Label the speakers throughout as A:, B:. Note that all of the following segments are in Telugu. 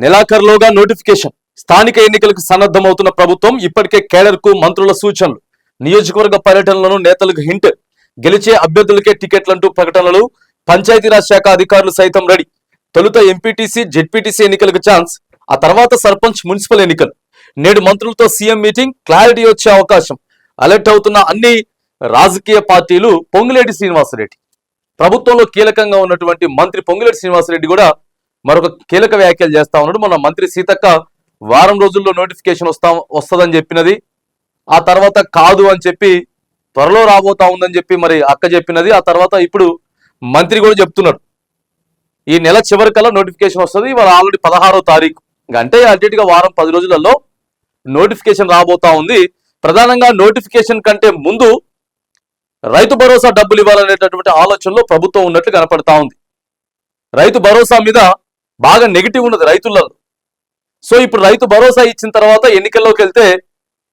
A: నెలాఖరులోగా నోటిఫికేషన్. స్థానిక ఎన్నికలకు సన్నద్ధమవుతున్న ప్రభుత్వం ఇప్పటికే కేడర్కు మంత్రుల సూచనలు. నియోజకవర్గ పర్యటనలను నేతలకు హింట్. గెలిచే అభ్యర్థులకే టికెట్లంటూ ప్రకటనలు. పంచాయతీరాజ్ శాఖ అధికారులు సైతం రెడీ. తొలుత ఎంపీటీసీ జెడ్పీటీసీ ఎన్నికలకు ఛాన్స్. ఆ తర్వాత సర్పంచ్ మున్సిపల్ ఎన్నికలు. నేడు మంత్రులతో సీఎం మీటింగ్ క్లారిటీ వచ్చే అవకాశం. అలర్ట్ అవుతున్న అన్ని రాజకీయ పార్టీలు పొంగులేటి శ్రీనివాసరెడ్డి. ప్రభుత్వంలో కీలకంగా ఉన్నటువంటి మంత్రి పొంగులేటి శ్రీనివాసరెడ్డి కూడా మరొక కీలక వ్యాఖ్యలు చేస్తా ఉన్నాడు. మన మంత్రి సీతక్క వారం రోజుల్లో నోటిఫికేషన్ వస్తా వస్తుందని చెప్పినది. ఆ తర్వాత కాదు అని చెప్పి త్వరలో రాబోతా ఉందని చెప్పి మరి అక్క చెప్పినది. ఆ తర్వాత ఇప్పుడు మంత్రి కూడా చెప్తున్నాడు. ఈ నెల చివరికల్లా నోటిఫికేషన్ వస్తుంది. ఇవాళ ఆల్రెడీ పదహారో తారీఖు. అంటే అల్టిగా వారం పది రోజులలో నోటిఫికేషన్ రాబోతా ఉంది. ప్రధానంగా నోటిఫికేషన్ కంటే ముందు రైతు భరోసా డబ్బులు ఇవ్వాలనేటటువంటి ఆలోచనలో ప్రభుత్వం ఉన్నట్లు కనపడతా ఉంది. రైతు భరోసా మీద బాగా నెగిటివ్ ఉన్నది రైతులలో. సో ఇప్పుడు రైతు భరోసా ఇచ్చిన తర్వాత ఎన్నికల్లోకి వెళ్తే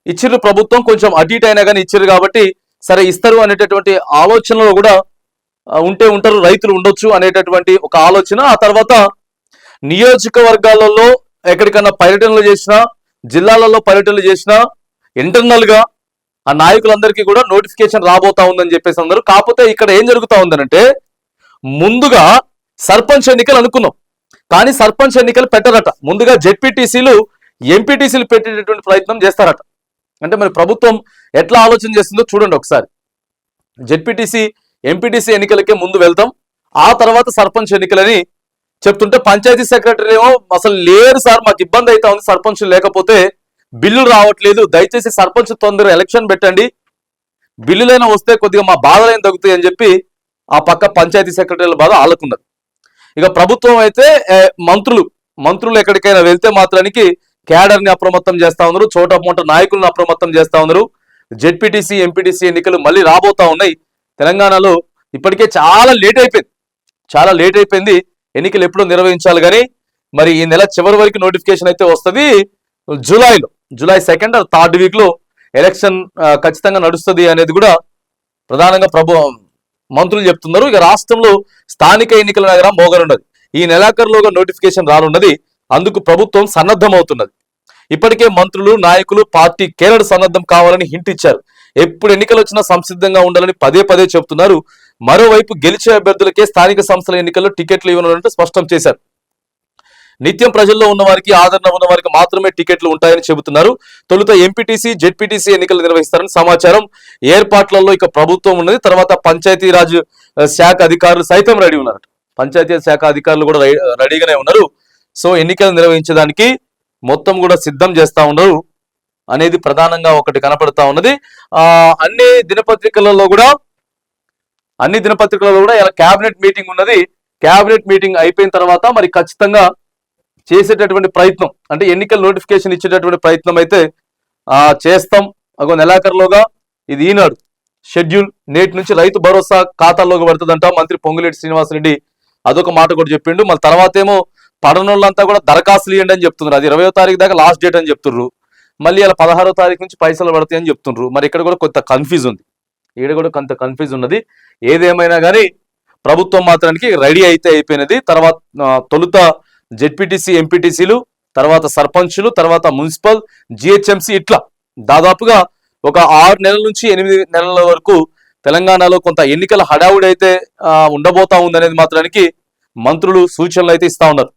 A: ఇచ్చిర్రు ప్రభుత్వం కొంచెం అటు ఇటు అయినా కానీ ఇచ్చిర్రు కాబట్టి సరే ఇస్తారు అనేటటువంటి ఆలోచనలో కూడా ఉంటే ఉంటారు రైతులు ఉండొచ్చు అనేటటువంటి ఒక ఆలోచన. ఆ తర్వాత నియోజకవర్గాలలో ఎక్కడికన్నా పర్యటనలు చేసినా జిల్లాలలో పర్యటనలు చేసినా ఇంటర్నల్గా ఆ నాయకులందరికీ కూడా నోటిఫికేషన్ రాబోతా ఉందని చెప్పేసి అందరూ. కాకపోతే ఇక్కడ ఏం జరుగుతూ ఉందనంటే ముందుగా సర్పంచ్ ఎన్నికలు అనుకున్నాం. కానీ సర్పంచ్ ఎన్నికలు పెట్టరట. ముందుగా జెడ్పీటీసీలు ఎంపీటీసీలు పెట్టేటటువంటి ప్రయత్నం చేస్తారట. అంటే మరి ప్రభుత్వం ఎట్లా ఆలోచన చేస్తుందో చూడండి ఒకసారి. జెడ్పీటీసీ ఎంపీటీసీ ఎన్నికలకే ముందు వెళ్తాం. ఆ తర్వాత సర్పంచ్ ఎన్నికలని చెప్తుంటే పంచాయతీ సెక్రటరీ ఏమో అసలు లేరు సార్ మాకు ఇబ్బంది అయితే ఉంది సర్పంచ్ లేకపోతే బిల్లు రావట్లేదు. దయచేసి సర్పంచ్ తొందర ఎలక్షన్ పెట్టండి. బిల్లులైనా వస్తే కొద్దిగా మా బాధలైన తగ్గుతాయి అని చెప్పి ఆ పక్క పంచాయతీ సెక్రటరీల బాధ ఆళ్ళకున్నది ఇక ప్రభుత్వం అయితే మంత్రులు మంత్రులు ఎక్కడికైనా వెళ్తే మాత్రానికి క్యాడర్ని అప్రమత్తం చేస్తా ఉన్నారు చోట మోట నాయకులను అప్రమత్తం చేస్తా ఉన్నారు. జెడ్పీటీసీ ఎంపీటీసీ ఎన్నికలు మళ్ళీ రాబోతా ఉన్నాయి. తెలంగాణలో ఇప్పటికే చాలా లేట్ అయిపోయింది. చాలా లేట్ అయిపోయింది. ఎన్నికలు ఎప్పుడో నిర్వహించాలి కానీ మరి ఈ నెల చివరి వరకు నోటిఫికేషన్ అయితే వస్తుంది. జూలైలో జూలై సెకండ్ థర్డ్ వీక్లో ఎలక్షన్ ఖచ్చితంగా నడుస్తుంది అనేది కూడా ప్రధానంగా ప్రభు మంత్రులు చెప్తున్నారు. ఇక రాష్ట్రంలో స్థానిక ఎన్నికల నగరం మోగనున్నది ఈ నెలాఖరులోగా నోటిఫికేషన్ రానున్నది. అందుకు ప్రభుత్వం సన్నద్ధమవుతున్నది. ఇప్పటికే మంత్రులు నాయకులు పార్టీ కేరడు సన్నద్ధం కావాలని హింట్ ఇచ్చారు. ఎప్పుడు ఎన్నికలు వచ్చినా సంసిద్ధంగా ఉండాలని పదే పదే చెబుతున్నారు. మరోవైపు గెలిచే అభ్యర్థులకే స్థానిక సంస్థల ఎన్నికల్లో టికెట్లు ఇవ్వనున్నట్టు స్పష్టం చేశారు. నిత్యం ప్రజల్లో ఉన్న వారికి ఆదరణ ఉన్న వారికి మాత్రమే టికెట్లు ఉంటాయని చెబుతున్నారు. తొలుత ఎంపీటీసీ జెడ్పీటీసీ ఎన్నికలు నిర్వహిస్తారని సమాచారం ఏర్పాట్లలో ఇక ప్రభుత్వం ఉన్నది. తర్వాత పంచాయతీరాజ్ శాఖ అధికారులు సైతం రెడీ ఉన్నారు పంచాయతీ శాఖ అధికారులు కూడా రెడీ- రెడీగానే ఉన్నారు. సో ఎన్నికలు నిర్వహించడానికి మొత్తం కూడా సిద్ధం చేస్తా ఉన్నారు అనేది ప్రధానంగా ఒకటి కనపడతా ఉన్నది. ఆ అన్ని దినపత్రికలలో కూడా అన్ని దినపత్రికలలో కూడా ఇలా క్యాబినెట్ మీటింగ్ ఉన్నది. క్యాబినెట్ మీటింగ్ అయిపోయిన తర్వాత మరి ఖచ్చితంగా చేసేటటువంటి ప్రయత్నం అంటే ఎన్నికల నోటిఫికేషన్ ఇచ్చేటటువంటి ప్రయత్నం అయితే చేస్తాం. అగో నెలాఖరులోగా ఇది ఈనాడు షెడ్యూల్. నేటి నుంచి రైతు భరోసా ఖాతాల్లోకి పడుతుందంట మంత్రి పొంగులేటి శ్రీనివాసరెడ్డి. అదొక మాట కూడా చెప్పిండు. మళ్ళీ తర్వాత ఏమో పడనోళ్ళంతా కూడా దరఖాస్తులు ఇవ్వండి అని చెప్తున్నారు. అది ఇరవయో తారీఖు దాకా లాస్ట్ డేట్ అని చెప్తున్నారు మళ్ళీ అలా పదహారో తారీఖు నుంచి పైసలు పడతాయి అని చెప్తున్నారు మరి ఇక్కడ కూడా కొంత కన్ఫ్యూజ్ ఉంది. ఈడ కూడా కొంత కన్ఫ్యూజ్ ఉన్నది. ఏదేమైనా కానీ ప్రభుత్వం మాత్రానికి రెడీ అయితే అయిపోయినది. తర్వాత తొలుత జెడ్పీటీసీ ఎంపీటీసీలు తర్వాత సర్పంచులు తర్వాత మున్సిపల్ జిహెచ్ఎంసీ ఇట్లా దాదాపుగా ఒక ఆరు నెలల నుంచి ఎనిమిది నెలల వరకు తెలంగాణలో కొంత ఎన్నికల హడావుడి అయితే ఉండబోతా ఉందనేది మాత్రానికి మంత్రులు సూచనలు అయితే ఇస్తా ఉన్నారు.